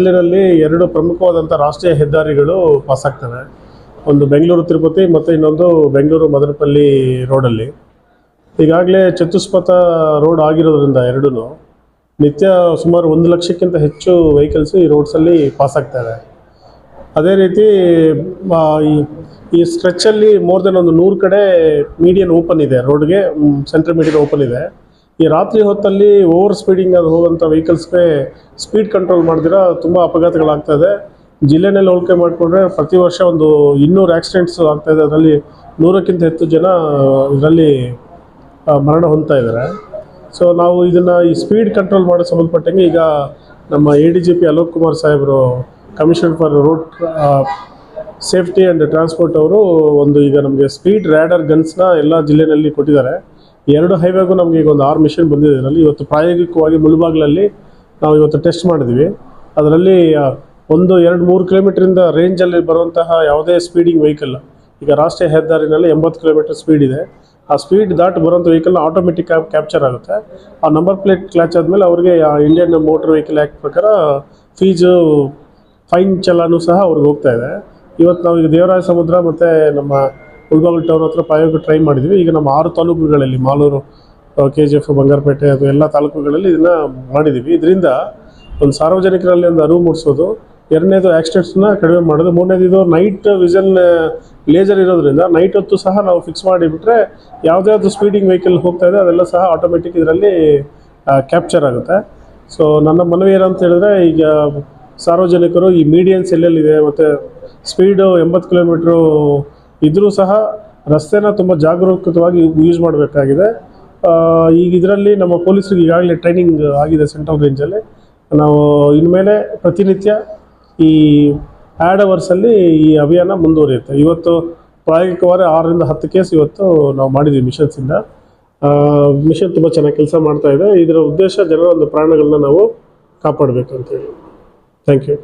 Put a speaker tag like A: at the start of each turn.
A: ಜಿಲ್ಲೆಯಲ್ಲಿ ಎರಡು ಪ್ರಮುಖವಾದಂಥ ರಾಷ್ಟ್ರೀಯ ಹೆದ್ದಾರಿಗಳು ಪಾಸ್ ಆಗ್ತವೆ. ಒಂದು ಬೆಂಗಳೂರು ತಿರುಪತಿ ಮತ್ತು ಇನ್ನೊಂದು ಬೆಂಗಳೂರು ಮದನಪಲ್ಲಿ ರೋಡಲ್ಲಿ. ಈಗಾಗಲೇ ಚತುಷ್ಪಥ ರೋಡ್ ಆಗಿರೋದ್ರಿಂದ ಎರಡೂ ನಿತ್ಯ ಸುಮಾರು ಒಂದು ಲಕ್ಷಕ್ಕಿಂತ ಹೆಚ್ಚು ವೆಹಿಕಲ್ಸ್ ಈ ರೋಡ್ಸಲ್ಲಿ ಪಾಸ್ ಆಗ್ತವೆ. ಅದೇ ರೀತಿ ಈ ಸ್ಟ್ರೆಚ್ಚಲ್ಲಿ ಮೋರ್ ದೆನ್ ಒಂದು ನೂರು ಕಡೆ ಮೀಡಿಯನ್ ಓಪನ್ ಇದೆ. ರೋಡ್ಗೆ ಸೆಂಟ್ರಲ್ ಮೀಡಿಯನ್ ಓಪನ್ ಇದೆ. ಈ ರಾತ್ರಿ ಹೊತ್ತಲ್ಲಿ ಓವರ್ ಸ್ಪೀಡಿಂಗ್ ಅದು ಹೋಗುವಂಥ ವೆಹಿಕಲ್ಸ್ಗೆ ಸ್ಪೀಡ್ ಕಂಟ್ರೋಲ್ ಮಾಡಿದ್ರೆ ತುಂಬ ಇದೆ. ಜಿಲ್ಲೆನಲ್ಲಿ ಹೋಲಿಕೆ ಮಾಡಿಕೊಂಡ್ರೆ ಪ್ರತಿ ವರ್ಷ ಒಂದು ಇನ್ನೂರು ಆಕ್ಸಿಡೆಂಟ್ಸ್ ಆಗ್ತಾ ಇದೆ. ಅದರಲ್ಲಿ ನೂರಕ್ಕಿಂತ ಹೆಚ್ಚು ಜನ, ಇದರಲ್ಲಿ ಮರಣ ಹೊಂದ್ತಾ ಇದ್ದಾರೆ. ಸೊ, ನಾವು ಇದನ್ನು ಈ ಸ್ಪೀಡ್ ಕಂಟ್ರೋಲ್ ಮಾಡೋ ಸಂಬಂಧಪಟ್ಟಂಗೆ ಈಗ ನಮ್ಮ A D G P Alok Kumar ಸಾಹೇಬರು commission for road safety and transport ಅವರು ಒಂದು ಈಗ ನಮಗೆ ಸ್ಪೀಡ್ ರ್ಯಾಡರ್ ಗನ್ಸ್ನ ಎಲ್ಲ ಜಿಲ್ಲೆಯಲ್ಲಿ ಕೊಟ್ಟಿದ್ದಾರೆ. ಎರಡು ಹೈವೇಗೂ ನಮಗೆ ಈಗ ಒಂದು ಆರು ಮಿಷನ್ ಬಂದಿದೆ. ಅದರಲ್ಲಿ ಇವತ್ತು ಪ್ರಾಯೋಗಿಕವಾಗಿ ಮುಳುಬಾಗ್ಲಲ್ಲಿ ನಾವು ಇವತ್ತು ಟೆಸ್ಟ್ ಮಾಡಿದ್ವಿ. ಅದರಲ್ಲಿ ಒಂದು, ಎರಡು, ಮೂರು ಕಿಲೋಮೀಟ್ರಿಂದ ರೇಂಜಲ್ಲಿ ಬರುವಂತಹ ಯಾವುದೇ ಸ್ಪೀಡಿಂಗ್ ವೆಹಿಕಲ್ ಈಗ ರಾಷ್ಟ್ರೀಯ ಹೆದ್ದಾರಿನಲ್ಲಿ ಎಂಬತ್ತು ಕಿಲೋಮೀಟರ್ ಸ್ಪೀಡ್ ಇದೆ. ಆ ಸ್ಪೀಡ್ ದಾಟಿ ಬರುವಂಥ ವೆಹಿಕಲ್ನ ಆಟೋಮೆಟಿಕ್ ಕ್ಯಾಪ್ಚರ್ ಆಗುತ್ತೆ. ಆ ನಂಬರ್ ಪ್ಲೇಟ್ ಕ್ಲಾಚ್ ಆದಮೇಲೆ ಅವರಿಗೆ, ಆ ಇಂಡಿಯನ್ ಮೋಟರ್ ವೆಹಿಕಲ್ ಆ್ಯಕ್ಟ್ ಪ್ರಕಾರ ಫೀಸು ಫೈನ್ ಚಲಾನು ಸಹ ಅವ್ರಿಗೆ ಹೋಗ್ತಾ ಇದೆ. ಇವತ್ತು ನಾವು ಈಗ ದೇವರಾಯ ಸಮುದ್ರ ಮತ್ತು ನಮ್ಮ ಮುಳಬಾಗಿಲು ಟೌನ್ ಹತ್ರ ಪ್ರಾಯೋಗ ಟ್ರೈ ಮಾಡಿದ್ವಿ. ಈಗ ನಮ್ಮ ಆರು ತಾಲೂಕುಗಳಲ್ಲಿ, Malur K G F Bangarapet ಅದು ಎಲ್ಲ ತಾಲೂಕುಗಳಲ್ಲಿ ಇದನ್ನು ಮಾಡಿದ್ದೀವಿ ಇದರಿಂದ ಒಂದು ಸಾರ್ವಜನಿಕರಲ್ಲಿ ಒಂದು ಅರಿವು ಮೂಡಿಸೋದು, ಎರಡನೇದು ಆಕ್ಸಿಡೆಂಟ್ಸ್ನ ಕಡಿಮೆ ಮಾಡೋದು, ಮೂರನೇದು ಇದು ನೈಟ್ ವಿಷನ್ ಲೇಸರ್ ಇರೋದ್ರಿಂದ ನೈಟ್ ಹೊತ್ತು ಸಹ ನಾವು ಫಿಕ್ಸ್ ಮಾಡಿಬಿಟ್ರೆ ಯಾವುದ್ಯಾವುದು ಸ್ಪೀಡಿಂಗ್ ವೆಹಿಕಲ್ ಹೋಗ್ತಾ ಇದೆ, ಅದೆಲ್ಲ ಸಹ ಆಟೋಮೆಟಿಕ್ ಇದರಲ್ಲಿ ಕ್ಯಾಪ್ಚರ್ ಆಗುತ್ತೆ. ಸೊ ನನ್ನ ಮನವಿ ಏನಂತ ಹೇಳಿದ್ರೆ, ಈಗ ಸಾರ್ವಜನಿಕರು ಈ ಮೀಡಿಯನ್ಸ್ ಎಲ್ಲೆಲ್ಲಿದೆ ಮತ್ತು ಸ್ಪೀಡು ಎಂಬತ್ತು ಕಿಲೋಮೀಟ್ರು ಇದ್ರೂ ಸಹ ರಸ್ತೆನ ತುಂಬ ಜಾಗರೂಕವಾಗಿ ಯೂಸ್ ಮಾಡಬೇಕಾಗಿದೆ. ಈಗ ಇದರಲ್ಲಿ ನಮ್ಮ ಪೊಲೀಸರಿಗೆ ಈಗಾಗಲೇ ಟ್ರೈನಿಂಗ್ ಆಗಿದೆ ಸೆಂಟ್ರಲ್ ರೇಂಜಲ್ಲಿ ನಾವು ಇನ್ಮೇಲೆ ಪ್ರತಿನಿತ್ಯ ಈ ಆ್ಯಡ್ ಅವರ್ಸಲ್ಲಿ ಈ ಅಭಿಯಾನ ಮುಂದುವರಿಯುತ್ತೆ. ಇವತ್ತು ಪ್ರಾಯೋಗಿಕವಾಗಿ ಆರರಿಂದ ಹತ್ತು ಕೇಸ್ ಇವತ್ತು ನಾವು ಮಾಡಿದ್ವಿ ಮಿಷನ್ಸಿಂದ ಮಿಷನ್ ತುಂಬ ಚೆನ್ನಾಗಿ ಕೆಲಸ ಮಾಡ್ತಾ ಇದೆ. ಇದರ ಉದ್ದೇಶ ಜನರ ಒಂದು ಪ್ರಾಣಗಳನ್ನ ನಾವು ಕಾಪಾಡಬೇಕು ಅಂತೇಳಿ ಥ್ಯಾಂಕ್ ಯು